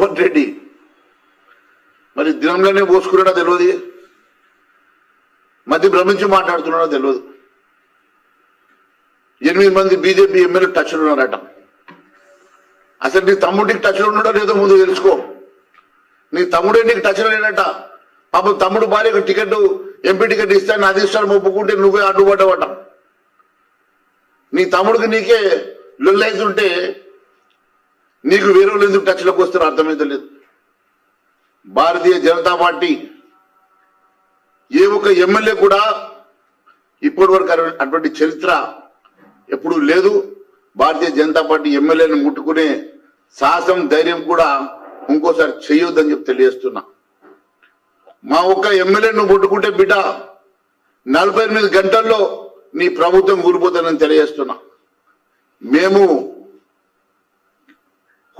కోమటి రెడ్డి. మరి దినంలోనే పోసుకున్నాడో తెలియదు మధ్య భ్రమించి మాట్లాడుతున్నాడో తెలియదు ఎనిమిది మంది బీజేపీ ఎమ్మెల్యే టచ్లో ఉన్నారట. అసలు నీ తమ్ముడికి టచ్లో ఉన్నాడో లేదో ముందు తెలుసుకో. నీ తమ్ముడే నీకు టచ్ లేడట. పాపం తమ్ముడు భార్యకు టికెట్ ఎంపీ టికెట్ ఇస్తాను నా అధిష్టానం ఒప్పుకుంటే నువ్వే అడ్డుపడ్డవట. నీ తమ్ముడికి నీకే లొల్లైతుంటే నీకు వేరే వాళ్ళు ఎందుకు టచ్లోకి వస్తారో అర్థమైతే లేదు. భారతీయ జనతా పార్టీ ఏ ఒక్క ఎమ్మెల్యే కూడా ఇప్పటి వరకు అటువంటి- చరిత్ర ఎప్పుడూ లేదు. భారతీయ జనతా పార్టీ ఎమ్మెల్యేని ముట్టుకునే సాహసం ధైర్యం కూడా ఇంకోసారి చేయొద్దని చెప్పి తెలియజేస్తున్నా. మా ఒక్క ఎమ్మెల్యేను ముట్టుకుంటే బిడ్డ నలభై ఎనిమిది గంటల్లో నీ ప్రభుత్వం కూలిపోతుందని తెలియజేస్తున్నా. మేము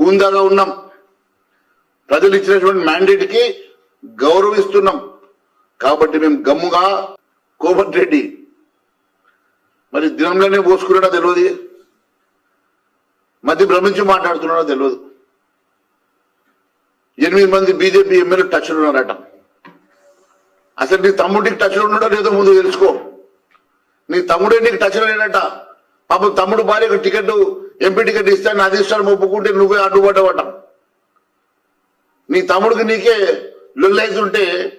హుందాగా ఉన్నాం. ప్రజలు ఇచ్చినటువంటి మ్యాండేట్కి గౌరవిస్తున్నాం. కాబట్టి మేము గమ్ముగా కోమటి రెడ్డి. మరి దినంలోనే పోసుకున్నాడో తెలియదు మధ్య భ్రమించి మాట్లాడుతున్నాడో తెలియదు ఎనిమిది మంది బీజేపీ ఎమ్మెల్యే టచ్లో ఉన్నారట. అసలు నీ తమ్ముడికి టచ్లో ఉన్నాడో లేదో ముందు తెలుసుకో. నీ తమ్ముడే నీకు టచ్లో లేడట. పాపం తమ్ముడు భార్యకు టికెట్ ఎంపీ టికెట్ ఇస్తే నా అధిష్టానం ఒప్పుకుంటే నువ్వే అడ్డుపడ్డవట. నీ తమ్ముడికి నీకే లొల్లైతుంటే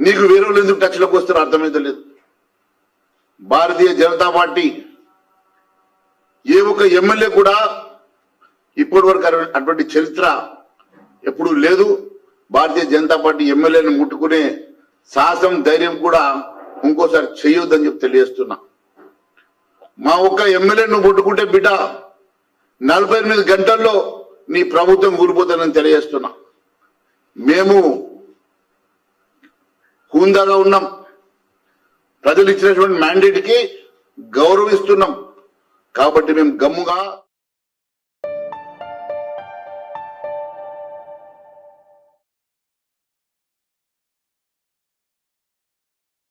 నీకు వేరే ఎందుకు టచ్లోకి వస్తారో అర్థమైతే లేదు. భారతీయ జనతా పార్టీ ఏ ఒక్క ఎమ్మెల్యే కూడా ఇప్పటి వరకు అటువంటి- అటువంటి చరిత్ర ఎప్పుడూ లేదు. భారతీయ జనతా పార్టీ ఎమ్మెల్యేని ముట్టుకునే సాహసం ధైర్యం కూడా ఇంకోసారి చేయొద్దని చెప్పి తెలియజేస్తున్నా. మా ఒక్క ఎమ్మెల్యే నువ్వు బిడ్డ నలభై ఎనిమిది గంటల్లో నీ ప్రభుత్వం కూలిపోతుందని తెలియజేస్తున్నా. మేము హుందాగా ఉన్నాం. ప్రజలు ఇచ్చినటువంటి మ్యాండేట్కి గౌరవిస్తున్నాం. కాబట్టి మేము గమ్ముగా